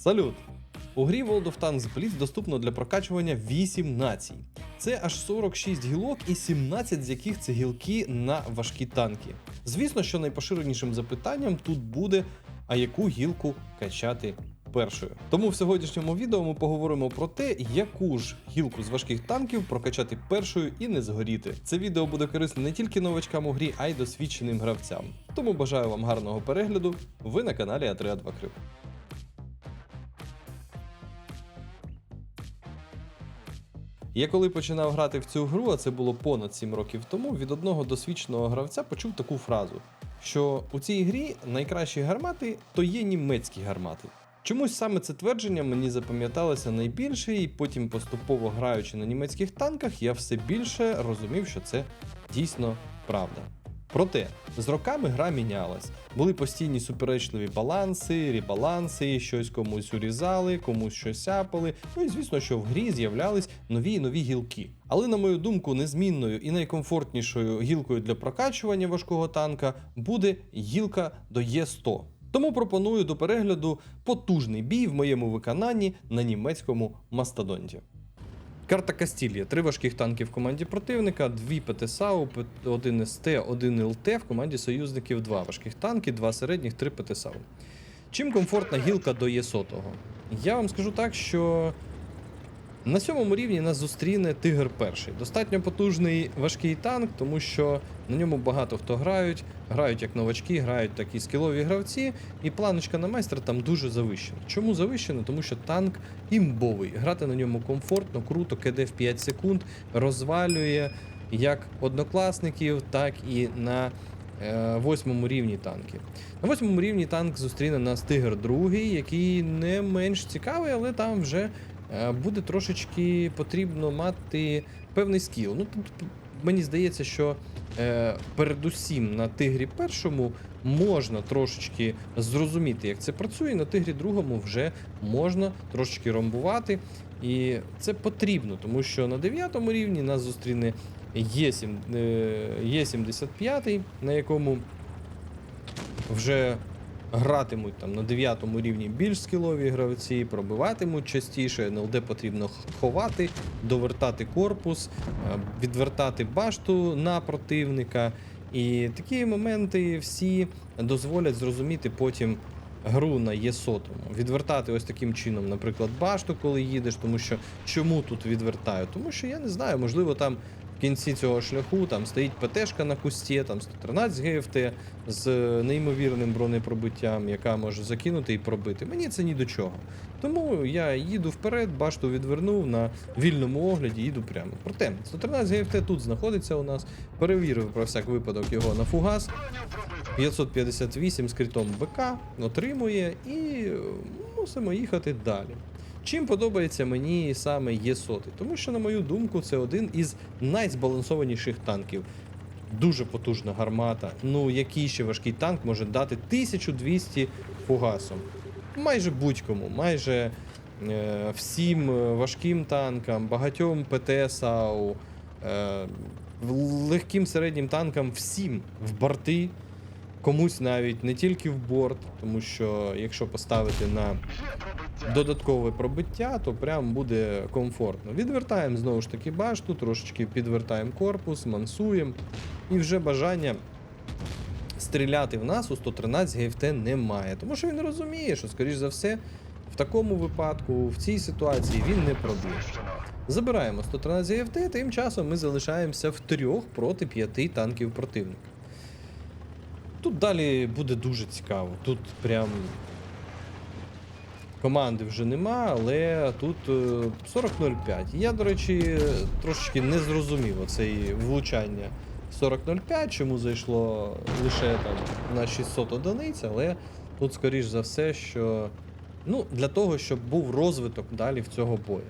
Салют! У грі World of Tanks Blitz доступно для прокачування 8 націй. Це аж 46 гілок і 17 з яких це гілки на важкі танки. Звісно, що найпоширенішим запитанням тут буде, а яку гілку качати першою. Тому в сьогоднішньому відео ми поговоримо про те, яку ж гілку з важких танків прокачати першою і не згоріти. Це відео буде корисне не тільки новачкам у грі, а й досвідченим гравцям. Тому бажаю вам гарного перегляду. Ви на каналі А3 Крив. Я коли починав грати в цю гру, а це було понад 7 років тому, від одного досвідченого гравця почув таку фразу: що у цій грі найкращі гармати то є німецькі гармати. Чомусь саме це твердження мені запам'яталося найбільше, і потім, поступово граючи на німецьких танках, я все більше розумів, що це дійсно правда. Проте з роками гра мінялась. Були постійні суперечливі баланси, ребаланси, щось комусь урізали, комусь щось сяпали. Ну і звісно, що в грі з'являлись нові і нові гілки. Але, на мою думку, незмінною і найкомфортнішою гілкою для прокачування важкого танка буде гілка до Є100. Тому пропоную до перегляду потужний бій в моєму виконанні на німецькому мастодонті. Карта Кастілія. Три важких танки в команді противника, дві ПТСАУ, один СТ, один ЛТ в команді союзників два важких танки, два середніх, три ПТСАУ. Чим комфортна гілка до Є100? Я вам скажу так, що на сьомому рівні нас зустріне Тигр перший. Достатньо потужний важкий танк, тому що на ньому багато хто грають. Грають як новачки, грають так і скілові гравці, і планочка на майстра там дуже завищена. Чому завищена? Тому що танк імбовий. Грати на ньому комфортно, круто, КД в 5 секунд, розвалює як однокласників, так і на е, восьмому рівні танки. На восьмому рівні танк зустріне нас Тигр другий, який не менш цікавий, але там вже буде трошечки потрібно мати певний скіл. Ну тут мені здається, що е, передусім на тигрі першому можна трошечки зрозуміти, як це працює. На тигрі другому вже можна трошечки ромбувати. І це потрібно, тому що на 9 рівні нас зустріне Є7, е, Є75, на якому вже гратимуть там на 9 рівні більш скілові гравці, пробиватимуть частіше. НЛД потрібно ховати, довертати корпус, е, відвертати башту на противника. І такі моменти всі дозволять зрозуміти потім гру на Є100. Відвертати ось таким чином, наприклад, башту, коли їдеш, тому що чому тут відвертаю? Тому що я не знаю, можливо, там кінці цього шляху там стоїть ПТшка на кусті, там 113 ГФТ з неймовірним бронепробиттям, яка може закинути і пробити. Мені це ні до чого. Тому я їду вперед, башту відвернув на вільному огляді, їду прямо. Проте 113 ГФТ тут знаходиться у нас. Перевірив про всяк випадок його на фугас. 558 з критом БК отримує і мусимо їхати далі. Чим подобається мені саме Є100? Тому що, на мою думку, це один із найзбалансованіших танків. Дуже потужна гармата. Ну, який ще важкий танк може дати 1200 фугасом. Майже будь-кому, майже е, всім е, важким танкам, багатьом ПТСАУ, е, легким середнім танкам, всім в борти. Комусь навіть не тільки в борт, тому що якщо поставити на додаткове пробиття, то прям буде комфортно. Відвертаємо знову ж таки башту, трошечки підвертаємо корпус, мансуємо. І вже бажання стріляти в нас у 113 ГФТ немає. Тому що він розуміє, що, скоріш за все, в такому випадку, в цій ситуації він не проб'є. Забираємо 113 ГФТ, тим часом ми залишаємося в трьох проти п'яти танків противника. Тут далі буде дуже цікаво. Тут прям команди вже нема, але тут е, 40.05. Я, до речі, трошечки не зрозумів оцей влучання 40.05, чому зайшло лише там на 600 одиниць, але тут, скоріш за все, що ну, для того, щоб був розвиток далі в цього бою.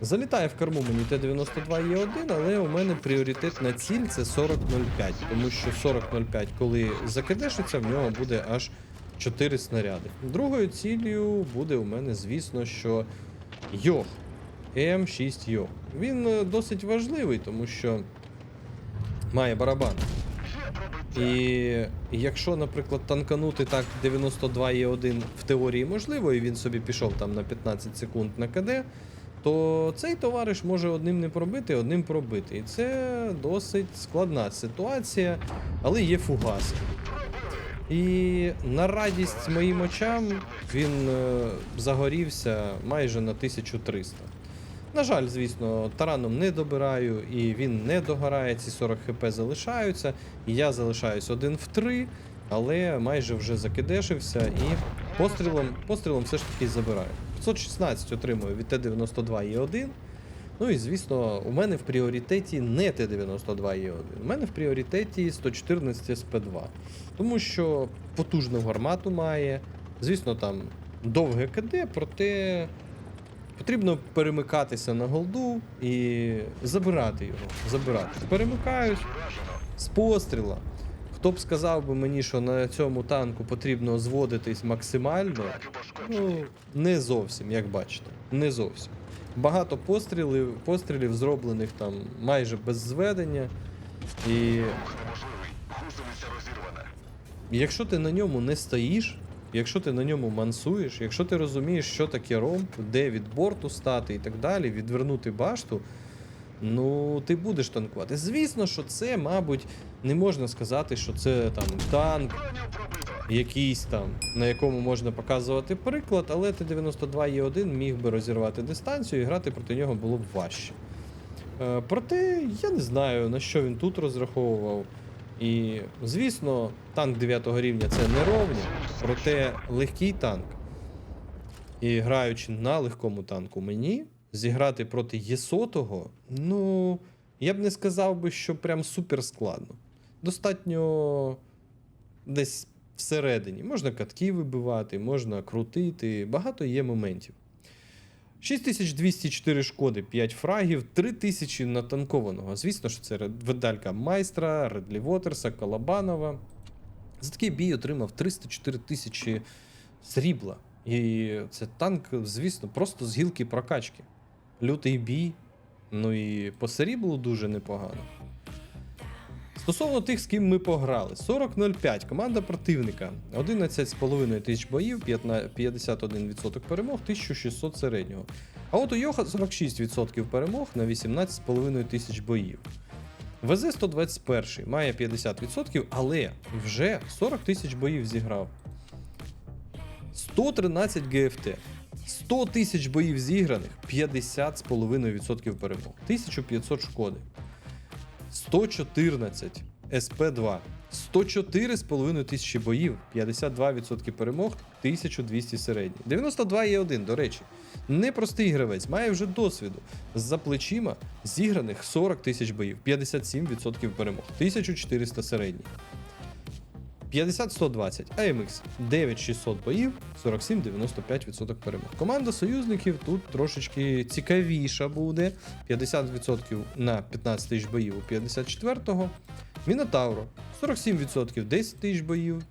Залітає в корму мені Т-92Е1, але у мене пріоритетна ціль це 40.05, тому що 40.05, коли закидешиться, в нього буде аж 4 снаряди. Другою ціллю буде у мене, звісно, що Йох. М6 Йох. Він е, досить важливий, тому що має барабан. І якщо, наприклад, танканути так 92,1 в теорії можливо, і він собі пішов там на 15 секунд на КД, то цей товариш може одним не пробити, одним пробити. І це досить складна ситуація, але є фугаси. І на радість моїм очам він е, загорівся майже на 1300. На жаль, звісно, тараном не добираю, і він не догорає, ці 40 хп залишаються. І я залишаюсь один в 3, але майже вже закидешився і пострілом, пострілом все ж таки забираю. 516 отримую від Т-92 і 1. Ну і звісно, у мене в пріоритеті не Т-92 є 1. У мене в пріоритеті 114 СП2. Тому що потужну гармату має. Звісно, там довге КД, проте потрібно перемикатися на голду і забирати його. Забирати. Перемикаюсь з постріла. Хто б сказав би мені, що на цьому танку потрібно зводитись максимально, ну не зовсім, як бачите. Не зовсім. Багато пострілів, пострілів зроблених там майже без зведення. І якщо ти на ньому не стоїш, якщо ти на ньому мансуєш, якщо ти розумієш, що таке ромб, де від борту стати і так далі, відвернути башту, ну ти будеш танкувати. Звісно, що це, мабуть, не можна сказати, що це там танк, якийсь там, на якому можна показувати приклад, але Т-92Е1 міг би розірвати дистанцію і грати проти нього було б важче. Е, проте я не знаю, на що він тут розраховував. І, звісно, танк 9 рівня це не ровня, проте легкий танк. І граючи на легкому танку мені, зіграти проти Є100, ну, я б не сказав би, що прям супер складно. Достатньо десь всередині. Можна катки вибивати, можна крутити, багато є моментів. 6204 шкоди, 5 фрагів, 3000 натанкованого. Звісно, що це видалька майстра, Редлі Вотерса, Калабанова. За такий бій отримав 304 тисячі срібла. І це танк, звісно, просто з гілки прокачки. Лютий бій. Ну і по сріблу дуже непогано. Стосовно тих, з ким ми пограли, 40-05, команда противника, 11,5 тисяч боїв, 51% перемог, 1600 середнього. А от у Йоха 46% перемог на 18,5 тисяч боїв. ВЗ 121 має 50%, але вже 40 тисяч боїв зіграв. 113 ГФТ. 100 тисяч боїв зіграних, 50,5% перемог, 1500 шкоди. 114 СП2, 104,5 тисячі боїв, 52% перемог, 1200 середній. 92 є 1, до речі. Непростий гравець, має вже досвіду. За плечима зіграних 40 тисяч боїв, 57% перемог, 1400 середній. 50-120, AMX 9600 боїв, 47-95% перемог. Команда союзників тут трошечки цікавіша буде. 50% на 15 тисяч боїв у 54-го. Мінотавро 47% 10 тисяч боїв.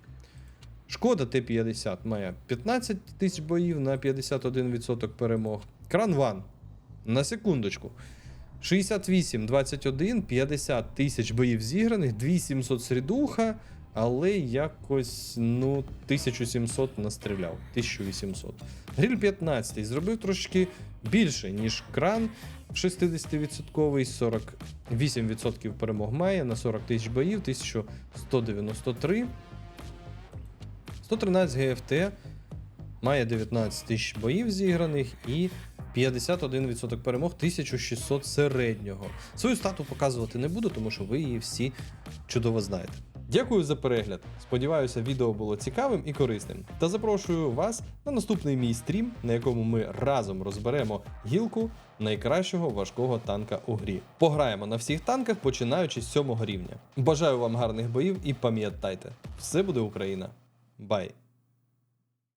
Шкода Т-50 має 15 тисяч боїв на 51% перемог. Кранван на секундочку. 68, 21, 50 тисяч боїв зіграних, 2700 середуха, але якось ну 1700 настріляв, 1800. Гріль 15 зробив трошки більше, ніж кран 60%, 48% перемог має на 40 тисяч боїв, 1193. 113 ГФТ має 19 тисяч боїв зіграних і 51% перемог, 1600 середнього. Свою стату показувати не буду, тому що ви її всі чудово знаєте. Дякую за перегляд. Сподіваюся, відео було цікавим і корисним. Та запрошую вас на наступний мій стрім, на якому ми разом розберемо гілку найкращого важкого танка у грі. Пограємо на всіх танках, починаючи з 7 рівня. Бажаю вам гарних боїв і пам'ятайте, все буде Україна. Бай!